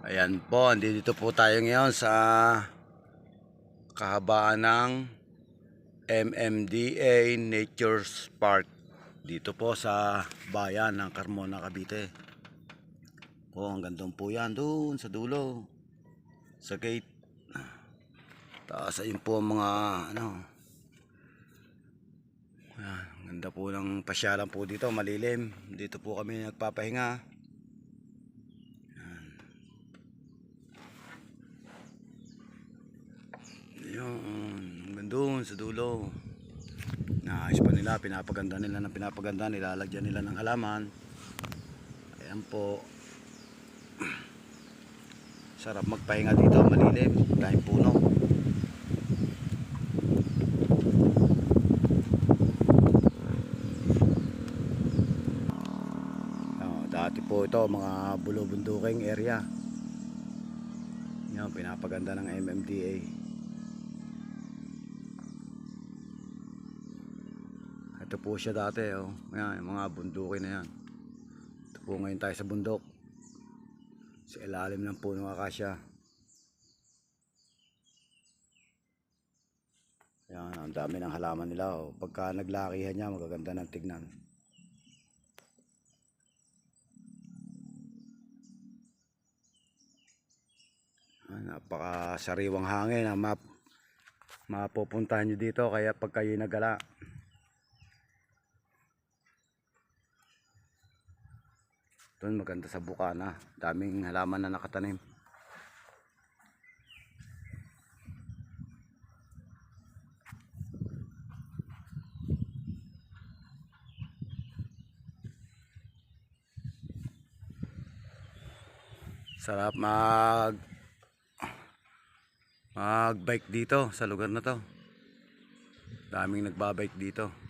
Ayan po, andito po tayo ngayon sa kahabaan ng MMDA Nature's Park. Dito po sa bayan ng Carmona, Cavite. Po, ang gandong po yan doon sa dulo. Sa gate. Taas ayun po ang mga ano. Ayan, ganda po ng pasyalan po dito, malilim. Dito po kami nagpapahinga. Yun, hanggang doon sa dulo. Naayos pa nila, pinapaganda nila ng pinapaganda, nilalagyan nila ng halaman. Ayan po. Sarap magpahinga dito, malilim, dahil puno. Oh, dati po ito, mga bulubunduking area. Yan, pinapaganda ng MMDA. Ito po siya dati, oh. Yan, yung mga bundukin na yan. Ito po ngayon tayo sa bundok. Sa ilalim ng puno akasya. Yan, ang dami ng halaman nila, oh. Pagka naglakihan niya, magaganda ng tignan. Ah, Napakasariwang hangin na map mapupuntahan nyo dito kaya pag kayo nagala doon maganda sa bukana daming halaman na nakatanim. Sarap mag mag bike dito sa lugar na to. Daming nagbabike dito